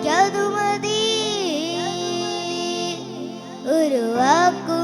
എനിക്കതു മതി ഒരു വാക്കു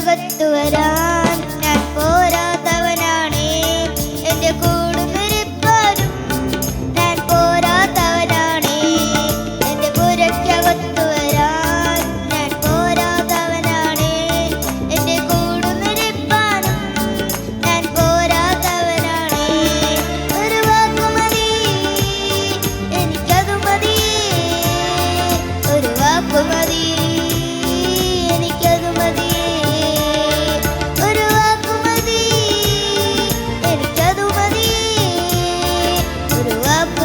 എന്റെ പുരയ്ക്കകത്തു വരാ. love.